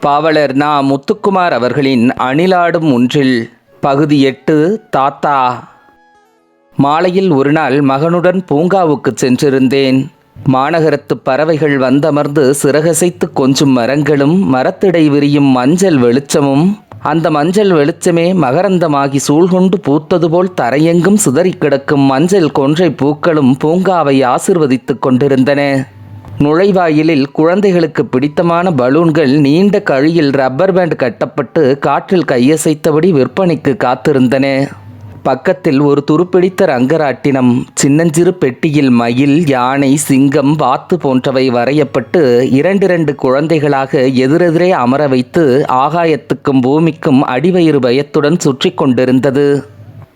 பாவலர் நா முத்துக்குமார் அவர்களின் அணிலாடும் ஒன்றில் பகுதி எட்டு தாத்தா. மாலையில் ஒரு நாள் மகனுடன் பூங்காவுக்கு சென்றிருந்தேன். மாநகரத்து பறவைகள் வந்தமர்ந்து சிறகசைத்து கொஞ்சும் மரங்களும் மரத்திடை விரியும் மஞ்சள் வெளிச்சமும் அந்த மஞ்சள் வெளிச்சமே மகரந்தமாகி சூழ்கொண்டு பூத்தது போல் தரையெங்கும் சிதறிக் கிடக்கும் மஞ்சள் கொன்றை பூக்களும் பூங்காவை ஆசிர்வதித்துக் கொண்டிருந்தன. நுழைவாயிலில் குழந்தைகளுக்கு பிடித்தமான பலூன்கள் நீண்ட கழியில் ரப்பர் பேண்ட் கட்டப்பட்டு காற்றில் கையசைத்தபடி விற்பனைக்கு காத்திருந்தன. பக்கத்தில் ஒரு துருப்பிடித்த ரங்கராட்டினம் சின்னஞ்சிறு பெட்டியில் மயில் யானை சிங்கம் வாத்து போன்றவை வரையப்பட்டு இரண்டிரண்டு குழந்தைகளாக எதிரெதிரே அமர வைத்து ஆகாயத்துக்கும் பூமிக்கும் அடிவயிறு பயத்துடன் சுற்றி கொண்டிருந்தது.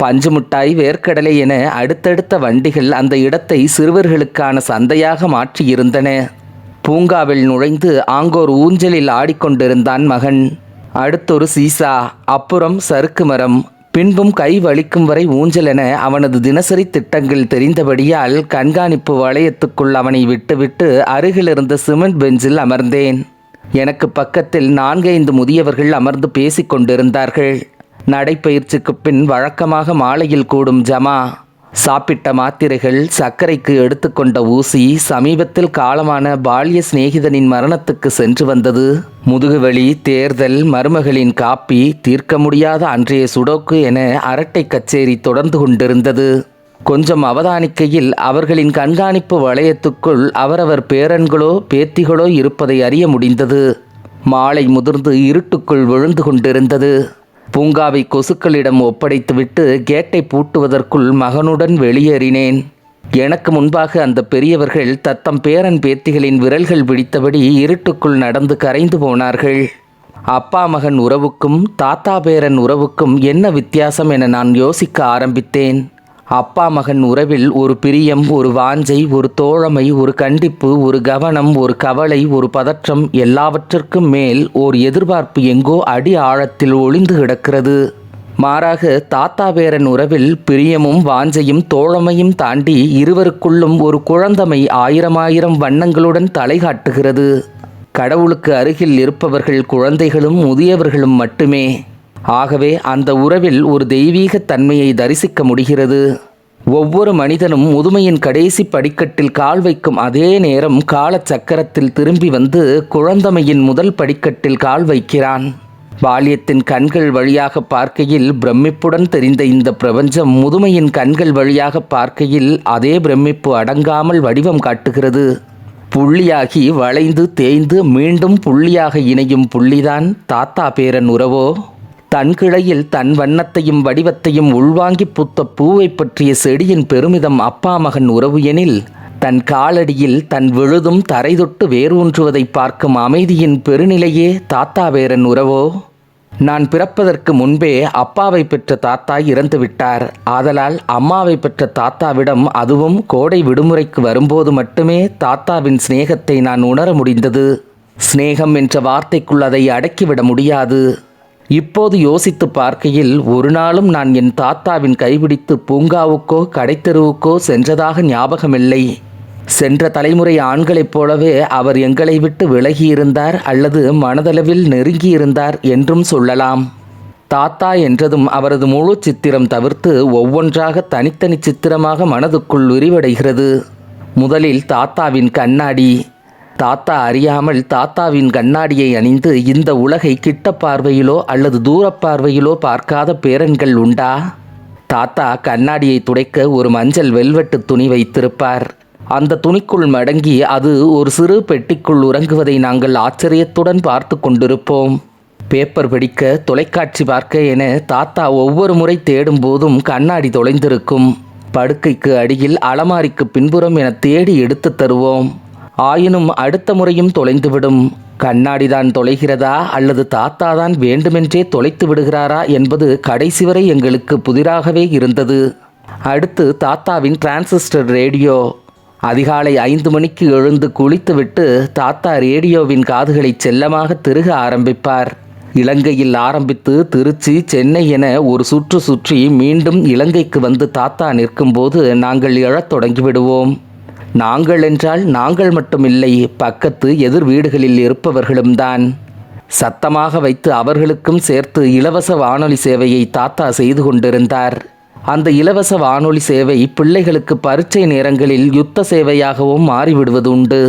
பஞ்சு மிட்டாய் வேர்க்கடலை என அடுத்தடுத்த வண்டிகள் அந்த இடத்தை சிறுவர்களுக்கான சந்தையாக மாற்றியிருந்தன. பூங்காவில் நுழைந்து ஆங்கோர் ஊஞ்சலில் ஆடிக்கொண்டிருந்தான் மகன். அடுத்தொரு சீசா அப்புறம் சறுக்கு மரம். பின்பும் கை வலிக்கும் வரை ஊஞ்சல் என அவனது தினசரி திட்டங்கள் தெரிந்தபடியால் கண்காணிப்பு வளையத்துக்குள் அவனை விட்டுவிட்டு அருகிலிருந்த சிமெண்ட் பெஞ்சில் அமர்ந்தேன். எனக்கு பக்கத்தில் நான்கைந்து முதியவர்கள் அமர்ந்து பேசிக் கொண்டிருந்தார்கள் நடைப்பயிற்சிக்கு பின் வழக்கமாக மாலையில் கூடும் ஜமா சாப்பிட்ட மாத்திரைகள் சர்க்கரைக்கு எடுத்துக்கொண்ட ஊசி சமீபத்தில் காலமான பால்ய சிநேகிதனின் மரணத்துக்கு சென்று வந்தது. முதுகுவலி தேர்தல் மருமகளின் காப்பி தீர்க்க முடியாத அன்றைய சுடோக்கு என அரட்டை கச்சேரி தொடர்ந்து கொண்டிருந்தது. கொஞ்சம் அவதானிக்கையில் அவர்களின் கண்காணிப்பு வளையத்துக்குள் அவரவர் பேரன்களோ பேத்திகளோ இருப்பதை அறிய முடிந்தது. மாலை முதிர்ந்து இருட்டுக்குள் விழுந்து கொண்டிருந்தது. பூங்காவை கொசுக்களிடம் ஒப்படைத்துவிட்டு கேட்டை பூட்டுவதற்குள் மகனுடன் வெளியேறினேன். எனக்கு முன்பாக அந்த பெரியவர்கள் தத்தம் பேரன் பேத்திகளின் விரல்கள் பிடித்தபடி இருட்டுக்குள் நடந்து கரைந்து போனார்கள். அப்பா மகன் உறவுக்கும் தாத்தா பேரன் உறவுக்கும் என்ன வித்தியாசம் என நான் யோசிக்க ஆரம்பித்தேன். அப்பா மகன் உறவில் ஒரு பிரியம் ஒரு வாஞ்சை ஒரு தோழமை ஒரு கண்டிப்பு ஒரு கவனம் ஒரு கவலை ஒரு பதற்றம் எல்லாவற்றிற்கும் மேல் ஓர் எதிர்பார்ப்பு எங்கோ அடி ஆழத்தில் ஒளிந்து கிடக்கிறது. மாறாக தாத்தா பேரன் உறவில் பிரியமும் வாஞ்சையும் தோழமையும் தாண்டி இருவருக்குள்ளும் ஒரு குழந்தமை ஆயிரமாயிரம் வண்ணங்களுடன் தலை காட்டுகிறது. கடவுளுக்கு அருகில் இருப்பவர்கள் குழந்தைகளும் முதியவர்களும் மட்டுமே. ஆகவே அந்த உறவில் ஒரு தெய்வீக தன்மையை தரிசிக்க முடிகிறது. ஒவ்வொரு மனிதனும் முதுமையின் கடைசி படிக்கட்டில் கால் வைக்கும் அதே நேரம் காலச்சக்கரத்தில் திரும்பி வந்து குழந்தமையின் முதல் படிக்கட்டில் கால் வைக்கிறான். பால்யத்தின் கண்கள் வழியாக பார்க்கையில் பிரமிப்புடன் தெரிந்த இந்த பிரபஞ்சம் முதுமையின் கண்கள் வழியாக பார்க்கையில் அதே பிரமிப்பு அடங்காமல் வடிவம் காட்டுகிறது. புள்ளியாகி வளைந்து தேய்ந்து மீண்டும் புள்ளியாக இணையும் புள்ளிதான் தாத்தா பேரன் உறவோ? தன் கிளையில் தன் வண்ணத்தையும் வடிவத்தையும் உள்வாங்கி பூத்த பூவை பற்றிய செடியின் பெருமிதம் அப்பா மகன் உறவு எனில் தன் காலடியில் தன் விழுதும் தரை தொட்டு வேரூன்றுவதை பார்க்கும் அமைதியின் பெருநிலையே தாத்தா வேரன் உறவோ? நான் பிறப்பதற்கு முன்பே அப்பாவை பெற்ற தாத்தா இறந்துவிட்டார் ஆதலால் அம்மாவை பெற்ற தாத்தாவிடம் அதுவும் கோடை விடுமுறைக்கு வரும்போது மட்டுமே தாத்தாவின் சிநேகத்தை நான் உணர முடிந்தது. சிநேகம் என்ற வார்த்தைக்குள் அதை அடக்கிவிட முடியாது. இப்போது யோசித்து பார்க்கையில் ஒரு நாளும் நான் என் தாத்தாவின் கைபிடித்து பூங்காவுக்கோ கடைத்தெருவுக்கோ சென்றதாக ஞாபகமில்லை. சென்ற தலைமுறை ஆண்களைப் போலவே அவர் எங்களை விட்டு விலகியிருந்தார் அல்லது மனதளவில் நெருங்கியிருந்தார் என்றும் சொல்லலாம். தாத்தா என்றதும் அவரது முழு சித்திரம் தவிர்த்து ஒவ்வொன்றாக தனித்தனி சித்திரமாக மனதுக்குள் விரிவடைகிறது முதலில் தாத்தாவின் கண்ணாடி தாத்தா அறியாமல் தாத்தாவின் கண்ணாடியை அணிந்து இந்த உலகை கிட்ட பார்வையிலோ அல்லது தூரப் பார்வையிலோ பார்க்காத பேரன்கள் உண்டா? தாத்தா கண்ணாடியை துடைக்க ஒரு மஞ்சள் வெல்வெட்டு துணி வைத்திருப்பார். அந்த துணிக்குள் மடங்கி அது ஒரு சிறு பெட்டிக்குள் உறங்குவதை நாங்கள் ஆச்சரியத்துடன் பார்த்து கொண்டிருப்போம். பேப்பர் படிக்க தொலைக்காட்சி பார்க்க என தாத்தா ஒவ்வொரு முறை தேடும் போதும் கண்ணாடி தொலைந்திருக்கும். படுக்கைக்கு அடியில் அலமாரிக்கு பின்புறம் என தேடி எடுத்து தருவோம். ஆயினும் அடுத்த முறையும் தொலைந்துவிடும். கண்ணாடிதான் தொலைகிறதா அல்லது தாத்தா தான் வேண்டுமென்றே தொலைத்து விடுகிறாரா என்பது கடைசி வரை எங்களுக்கு புதிராகவே இருந்தது. அடுத்து தாத்தாவின் டிரான்சிஸ்டர் ரேடியோ. அதிகாலை ஐந்து மணிக்கு எழுந்து குளித்துவிட்டு தாத்தா ரேடியோவின் காதுகளை செல்லமாக திருக ஆரம்பிப்பார். இலங்கையில் ஆரம்பித்து திருச்சி சென்னை என ஒரு சுற்று சுற்றி மீண்டும் இலங்கைக்கு வந்து தாத்தா நிற்கும்போது நாங்கள் எழத் தொடங்கிவிடுவோம். நாங்கள் என்றால் நாங்கள் மட்டுமில்லை பக்கத்து எதிர் வீடுகளில் இருப்பவர்களும் தான். சத்தமாக வைத்து அவர்களுக்கும் சேர்த்து இலவச வானொலி சேவையை தாத்தா செய்து கொண்டிருந்தார். அந்த இலவச வானொலி சேவை பிள்ளைகளுக்கு பரீட்சை நேரங்களில் யுத்த சேவையாகவும் மாறிவிடுவது உண்டு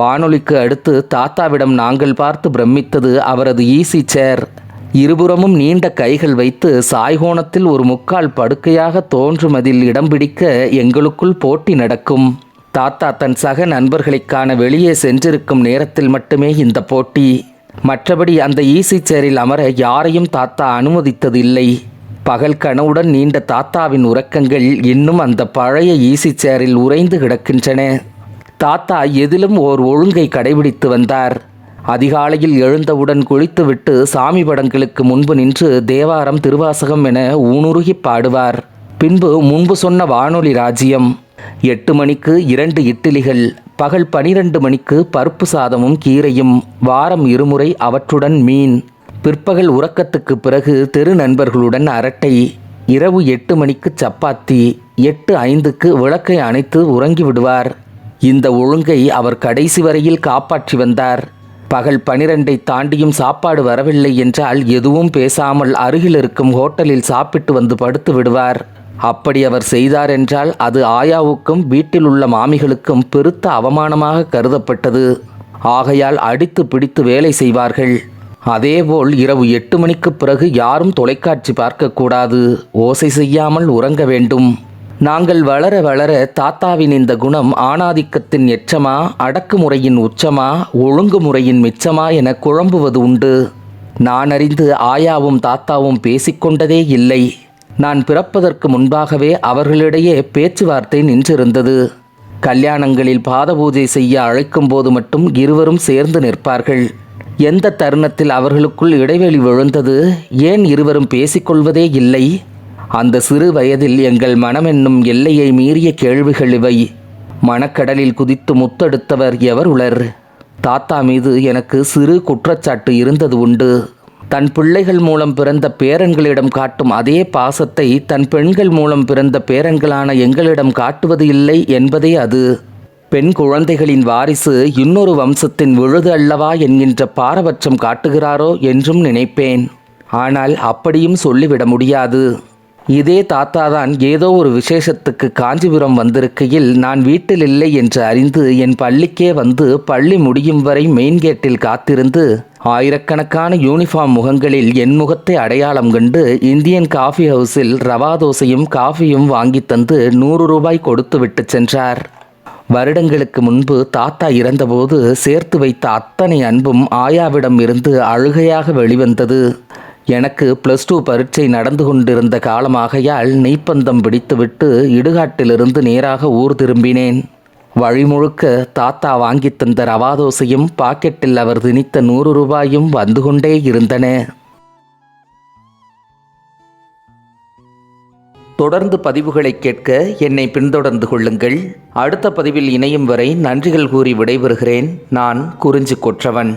வானொலிக்கு அடுத்து தாத்தாவிடம் நாங்கள் பார்த்து பிரமித்தது அவரது ஈசி சேர் இருபுறமும் நீண்ட கைகள் வைத்து சாய்கோணத்தில் ஒரு முக்கால் படுக்கையாக தோன்றுமதில் இடம் பிடிக்க எங்களுக்குள் போட்டி நடக்கும். தாத்தா தன் சக நண்பர்களைக் காண வெளியே சென்றிருக்கும் நேரத்தில் மட்டுமே இந்த போட்டி. மற்றபடி அந்த ஈசி சேரில் அமர யாரையும் தாத்தா அனுமதித்ததில்லை. பகல் கனவுடன் நீண்ட தாத்தாவின் உறக்கங்கள் இன்னும் அந்த பழைய ஈசி சேரில் உறைந்து கிடக்கின்றன. தாத்தா எதிலும் ஓர் ஒழுங்கை கடைபிடித்து வந்தார். அதிகாலையில் எழுந்தவுடன் குளித்துவிட்டு சாமி படங்களுக்கு முன்பு நின்று தேவாரம் திருவாசகம் என ஊனுருகி பாடுவார். பின்பு முன்பு சொன்ன வானொலி ராஜ்யம். எட்டு மணிக்கு இரண்டு இட்லிகள் பகல் பனிரெண்டு மணிக்கு பருப்பு சாதமும் கீரையும் வாரம் இருமுறை அவற்றுடன் மீன். பிற்பகல் உறக்கத்துக்கு பிறகு தெரு நண்பர்களுடன் அரட்டை. இரவு எட்டு மணிக்கு சப்பாத்தி எட்டு ஐந்துக்கு விளக்கை அணைத்து உறங்கி விடுவார். இந்த ஒழுங்கை அவர் கடைசி வரையில் காப்பாற்றி வந்தார். பகல் பனிரெண்டை தாண்டியும் சாப்பாடு வரவில்லை என்றால் எதுவும் பேசாமல் அருகில் இருக்கும் ஹோட்டலில் சாப்பிட்டு வந்து படுத்து விடுவார். அப்படி அவர் செய்தார் என்றால் அது ஆயாவுக்கும் வீட்டில் உள்ள மாமிகளுக்கும் பெருத்த அவமானமாக கருதப்பட்டது. ஆகையால் அடித்து பிடித்து வேலை செய்வார்கள். அதேபோல் இரவு எட்டு மணிக்கு பிறகு யாரும் தொலைக்காட்சி பார்க்கக்கூடாது. ஓசை செய்யாமல் உறங்க வேண்டும். நாங்கள் வளர வளர தாத்தாவின் இந்த குணம் ஆணாதிக்கத்தின் எச்சமா அடக்குமுறையின் உச்சமா ஒழுங்குமுறையின் மிச்சமா என குழம்புவது உண்டு. நான் அறிந்து ஆயாவும் தாத்தாவும் பேசிக்கொண்டதே இல்லை. நான் பிறப்பதற்கு முன்பாகவே அவர்களிடையே பேச்சுவார்த்தை நின்றிருந்தது. கல்யாணங்களில் பாத பூஜை செய்ய அழைக்கும் போது மட்டும் இருவரும் சேர்ந்து நிற்பார்கள். எந்த தருணத்தில் அவர்களுக்குள் இடைவெளி விழுந்தது? ஏன் இருவரும் பேசிக்கொள்வதே இல்லை? அந்த சிறு வயதில் எங்கள் மனமென்னும் எல்லையை மீறிய கேள்விகள் இவை. மனக்கடலில் குதித்து முத்தெடுத்தவர் எவர் உளர் தாத்தா மீது எனக்கு சிறு குற்றச்சாட்டு இருந்தது உண்டு. தன் பிள்ளைகள் மூலம் பிறந்த பேரன்களிடம் காட்டும் அதே பாசத்தை தன் பெண்கள் மூலம் பிறந்த பேரன்களான எங்களிடம் காட்டுவது இல்லை என்பதே அது. பெண் குழந்தைகளின் வாரிசு இன்னொரு வம்சத்தின் விழுது அல்லவா என்கின்ற பாரபட்சம் காட்டுகிறாரோ என்றும் நினைப்பேன். ஆனால் அப்படியும் சொல்லிவிட முடியாது. இதே தாத்தா தான் ஏதோ ஒரு விசேஷத்துக்கு காஞ்சிபுரம் வந்திருக்கையில் நான் வீட்டில் இல்லை என்று அறிந்து என் பள்ளிக்கே வந்து பள்ளி முடியும் வரை மெயின் கேட்டில் காத்திருந்து ஆயிரக்கணக்கான யூனிஃபார்ம் முகங்களில் என் முகத்தை அடையாளம் கண்டு இந்தியன் காஃபி ஹவுஸில் ரவா தோசையும் காஃபியும் வாங்கி தந்து நூறு ரூபாய் கொடுத்து விட்டு சென்றார். வருடங்களுக்கு முன்பு தாத்தா இறந்தபோது சேர்த்து வைத்த அத்தனை அன்பும் ஆயாவிடம் இருந்து அழுகையாக வெளிவந்தது. எனக்கு ப்ளஸ் டூ பரீட்சை நடந்து கொண்டிருந்த காலமாகையால் நெய்ப்பந்தம் பிடித்துவிட்டு இடுகாட்டிலிருந்து நேராக ஊர் திரும்பினேன். வழிமுழுக்க தாத்தா வாங்கி தந்த ரவாதோசையும் பாக்கெட்டில் அவர் திணித்த நூறு ரூபாயும் வந்து கொண்டே இருந்தன. தொடர்ந்து பதிவுகளை கேட்க என்னை பின்தொடர்ந்து கொள்ளுங்கள். அடுத்த பதிவில் இணையும் வரை நன்றிகள் கூறி விடைபெறுகிறேன். நான் குறிஞ்சி கொற்றவன்.